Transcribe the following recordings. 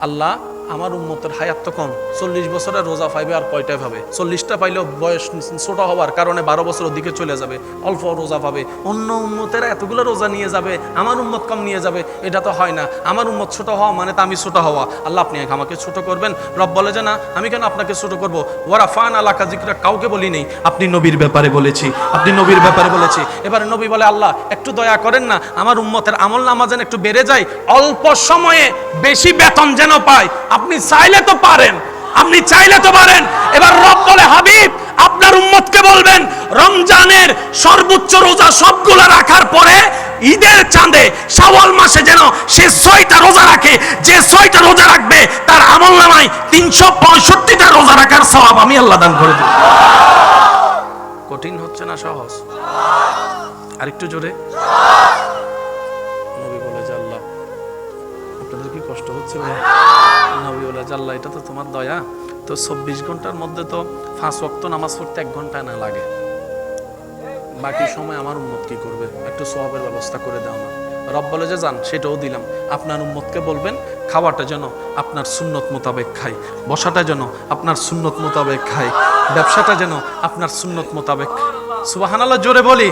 আল্লাহ আমার উম্মতের হায়াত তো কম। চল্লিশ বছরের রোজা পাইবে আর কয়টায় পাবে চল্লিশটা পাইলেও বয়স ছোট হওয়ার কারণে বারো বছরের দিকে চলে যাবে, অল্প রোজা পাবে। অন্য উম্মতেরা এতগুলো রোজা নিয়ে যাবে, আমার উম্মত কম নিয়ে যাবে, এটা তো হয় না। আমার উম্মত ছোট হওয়া মানে তো আমি ছোট হওয়া। আল্লাহ আপনি আমাকে ছোট করবেন। রব বলে যে না, আমি কেন আপনাকে ছোট করব? ওরা ফান আলা কাজিকরা কাউকে বলি নেই। আপনি নবীর ব্যাপারে বলেছি, আপনি নবীর ব্যাপারে বলেছি। এবারে নবী বলে, আল্লাহ, একটু দয়া করেন না, আমার উন্মতের আমল নামা যেন একটু বেড়ে যায়, অল্প সময়ে বেশি বেতন যেন পায়। আপনি চাইলে তো পারেন, আপনি চাইলে তো পারেন। এবার রব বলে, হাবিব, আপনার উম্মতকে বলবেন, রমজানের সর্বোচ্চ রোজা সবগুলো রাখার পরে ঈদের চাঁদে শাওয়াল মাসে যেন সে ছয়টা রোজা রাখে। যে ছয়টা রোজা রাখবে, তার আমল নামায় তিনশো পঁয়ষট্টিটা রোজা রাখার সওয়াব আমি আল্লাহ দান করে দেব কঠিন হচ্ছে না সহজ? আরেকটু জোরে। নবী বলে, যে আল্লাহ, আপনাদের কি কষ্ট হচ্ছে ভাই? নবী আল্লাহ, এটা তো তোমার দয়া। তো চব্বিশ ঘণ্টার মধ্যে তো পাঁচ ওয়াক্ত নামাজ পড়তে এক ঘণ্টা না লাগে। বাকি সময় আমার উম্মত কি করবে? একটু সওয়াবের ব্যবস্থা করে দাও না। রব বলে যে, যান, সেটাও দিলাম। আপনার উম্মতকে বলবেন, খাওয়াটা যেন আপনার সুন্নত মোতাবেক খাই বসাটা যেন আপনার সুন্নত মোতাবেক খাই ব্যবসাটা যেন আপনার সুন্নত মোতাবেক সুবাহানাল্লাহ, জোরে বলি।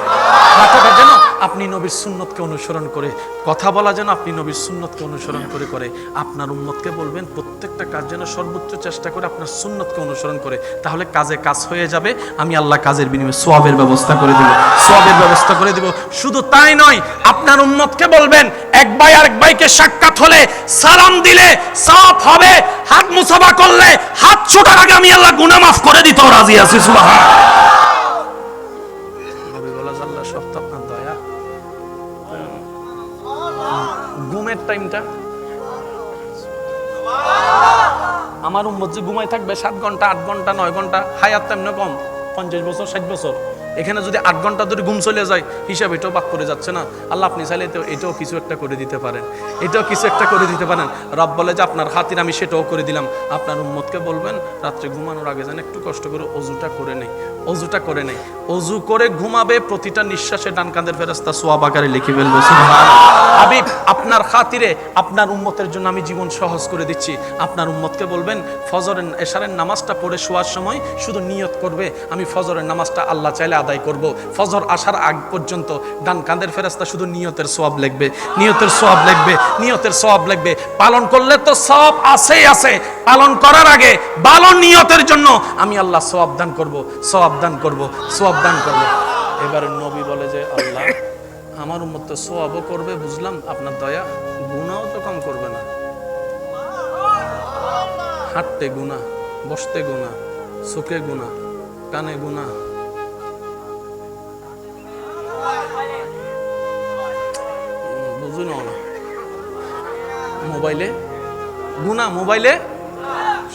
আপনি নবীর সুন্নতকে অনুসরণ করে কথা বলা যেন আপনি নবীর সুন্নতকে অনুসরণ করে করে আপনার উম্মতকে বলবেন, প্রত্যেকটা কাজ যেন সর্বোচ্চ চেষ্টা করে আপনার সুন্নতকে অনুসরণ করে। তাহলে কাজে কাজ হয়ে যাবে, আমি আল্লাহ কাজের বিনিময়ে সোয়াবের ব্যবস্থা করে দিব। সোয়াবের ব্যবস্থা করে দিব। শুধু তাই নয়, আপনার উম্মতকে বলবেন, এক ভাই আরেক ভাইকে সাক্ষাৎ হলে সালাম দিলে সাফ হবে, হাত মুসাফা করলে হাত ছোটার আগে আমি আল্লাহ গুনাহ মাফ করে দিতে রাজি আছি সুবহান টাইমটা? আমার উম্মত যে ঘুমাই থাকবে সাত ঘণ্টা, আট ঘণ্টা, নয় ঘণ্টা হায়ার টাইম না কম, পঞ্চাশ বছর, ষাট বছর। এখানে যদি আট ঘণ্টা ধরে ঘুম চলে যায়, হিসাব এটাও বাক করে যাচ্ছে না। আল্লাহ আপনি চাইলে তো এটাও কিছু একটা করে দিতে পারেন। এটাও কিছু একটা করে দিতে পারেন। রব বলে যে আপনার হাতির আমি সেটাও করে দিলাম। আপনার উম্মতকে বলবেন, রাত্রে ঘুমানোর আগে যেন একটু কষ্ট করে অজুটা করে নেই। অজুটা করে নেই। অজু করে ঘুমাবে, প্রতিটা নিঃশ্বাসে ডান কাঁধের ফেরাস্তা সোয়াব আকারে লিখে ফেলবে হাবিব, আপনার খাতিরে, আপনার উম্মতের জন্য আমি জীবন সহজ করে দিচ্ছি। আপনার উম্মতকে বলবেন, ফজরের এশারের নামাজটা পড়ে শোয়ার সময় শুধু নিয়ত করবে। আমি ফজরের নামাজটা আল্লাহ চাইলে আদায় করব। ফজর আসার আগ পর্যন্ত ডান কাঁধের ফেরাস্তা শুধু নিয়তের সোয়াব লিখবে। নিয়তের সোয়াব লিখবে, নিয়তের সোয়াব লিখবে। পালন করলে তো সব আছেই আছে। পালন করার আগে ভালো নিয়তের জন্য আমি আল্লাহ সোয়াব দান করব সোয়াব দান করব সোয়াব দান করব। এবারে নবী বলে যে, আল্লাহ, আমার উম্মত তো সোয়াবও করবে, বুঝলাম। আপনার দয়া গুনাও তো কম করবে না। হাঁটতে গুণা বসতে গুণা চোখে গুণা কানে গুণা মোবাইলে? গুণা, মোবাইলে?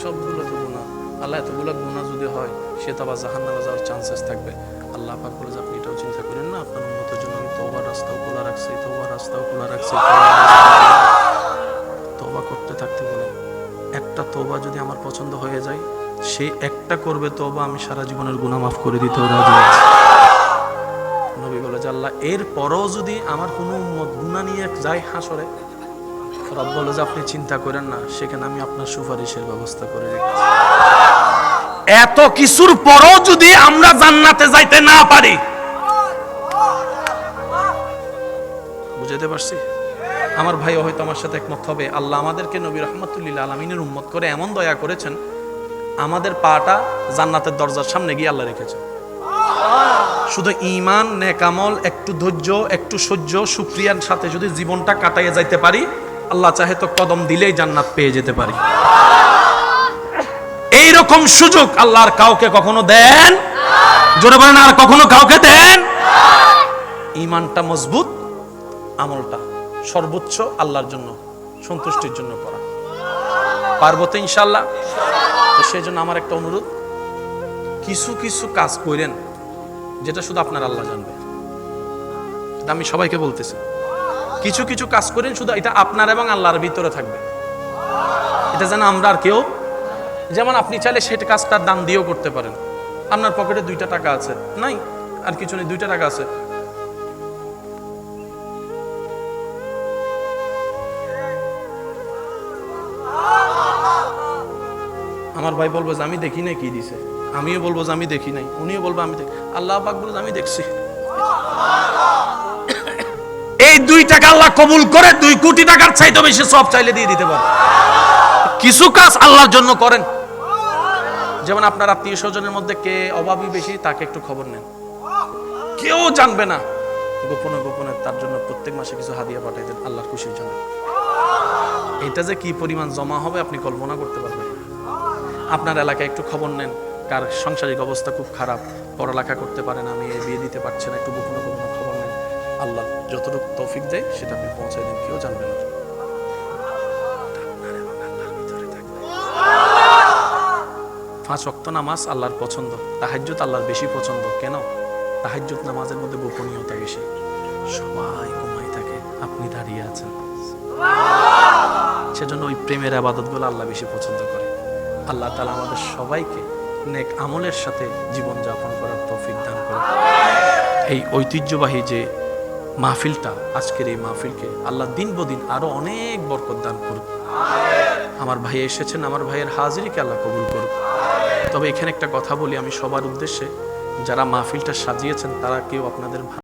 সবগুলো তো গুণা। আল্লাহ, এতগুলো গুণা যদি হয়, সে তো আবার জাহান নামে যাওয়ার চান্সেস থাকবে। আল্লাহ পাক বলে যে আপনি এটাও চিন্তা করেন না, আপনার উন্নতের জন্য আমি তোবার রাস্তাও খোলা রাখছি তোবার রাস্তাও খোলা রাখছি তোবা করতে থাকতে বলেন একটা তোবা যদি আমার পছন্দ হয়ে যায়, সে একটা করবে তোবা আমি সারা জীবনের গুণা মাফ করে দিতে রাজি আছি। আল্লাহ এর পরেও যদি আমার কোনো উম্মত গুণা নিয়ে যায় হাসরে রব বলে যে আপনি চিন্তা করেন না, সেখানে আমি আপনার সুপারিশের ব্যবস্থা করে রেখেছি। এত কিছুর পরও যদি আমরা জান্নাতে যাইতে না পারি বুঝাতে পারছি? আমার ভাইও হয়তো আমার সাথে একমত হবে। আল্লাহ আমাদেরকে নবী রহমতুল্লিল আলমিনের উম্মত করে এমন দয়া করেছেন, আমাদের পাটা জান্নাতের দরজার সামনে গিয়ে আল্লাহ রেখেছে শুধু ইমান নেকামল একটু ধৈর্য, একটু সহ্য, সুপ্রিয়ার সাথে যদি জীবনটা কাটাইয়ে যাইতে পারি, আল্লাহ চাহে তো কদম দিলেই জান্নাত পেয়ে যেতে পারি। এই রকম সুযোগ আল্লাহর কাউকে কখনো দেন? জোরে বলেন, আর কখনো কাউকে দেন? ইমানটা মজবুত, আমলটা সর্বোচ্চ আল্লাহর জন্য, সন্তুষ্টির জন্য করা। পারব তো ইনশাল্লাহ তো সেই জন্য আমার একটা অনুরোধ, কিছু কিছু কাজ করেন যেটা শুধু আপনার আল্লাহ জানবে। আমি সবাইকে বলতেছি। কিছু কিছু কাজ করেন, শুধু এটা আপনার এবং আল্লাহর ভিতরে থাকবে। এটা যেন আমরা আর কেউ যেমন আপনি চাইলে সেটা কাজটার দান দিয়েও করতে পারেন। আপনার পকেটে দুইটা টাকা আছে। নাই, আর কিছু নেই, দুইটা টাকা আছে। আমার ভাই বলব যে, আমি দেখি নাই কি দিছে? আমিও বলব যে আমি দেখি নাই, উনিও বলব আমি দেখি আল্লাহ পাক বলব আমি দেখছি। এই দুই টাকা আল্লাহ কবুল করে, দুই কোটি টাকার চাইতে বেশি সব চাইলে দিয়ে দিতে পারে। কিছু কাজ আল্লাহর জন্য করেন। যেমন আপনার আত্মীয় স্বজনের মধ্যে কে অভাবী বেশি, তাকে একটু খবর নেন। কেউ জানবে না। গোপনে গোপনে তার জন্য প্রত্যেক মাসে কিছু হাদিয়া পাঠাই দেন, আল্লাহর খুশির জন্য। এটা যে কি পরিমাণ জমা হবে আপনি কল্পনা করতে পারবেন আপনার এলাকায় একটু খবর নেন। কার সাংসারিক অবস্থা খুব খারাপ, পড়ালেখা করতে পারে না আমি বিয়ে দিতে পারছি না, একটু গোপনে গোপনে খবর নেন। আল্লাহ যতটুকু তৌফিক দেয়, সেটা আপনি পৌঁছাই দেন, কেউ জানবে না। পাঁচ অক্ত নামাজ আল্লাহর পছন্দ, তাহাজ্জুদ আল্লাহর বেশি পছন্দ, কেন? তাহাজ্জুদ নামাজের মধ্যে গোপনীয়তা বেশি। সবাই ঘুমাই থাকে, আপনি দাঁড়িয়ে আছেন। সেজন্য ওই প্রেমের আবাদতগুলো আল্লাহ বেশি পছন্দ করে। আল্লাহ তালা আমাদের সবাইকে নেক আমলের সাথে জীবন যাপন করার তৌফিক দান করে এই ঐতিহ্যবাহী যে মাহফিলটা, আজকের এই মাহফিলকে আল্লাহ দিন বদিন আরও অনেক বরকত দান করুক। আমার ভাই এসেছেন, আমার ভাইয়ের হাজিরিকে আল্লাহ কবুল করুক। তবে এখানে একটা কথা বলি আমি সবার উদ্দেশ্যে, যারা মাহফিলটা সাজিয়েছেন তারা কেউ আপনাদের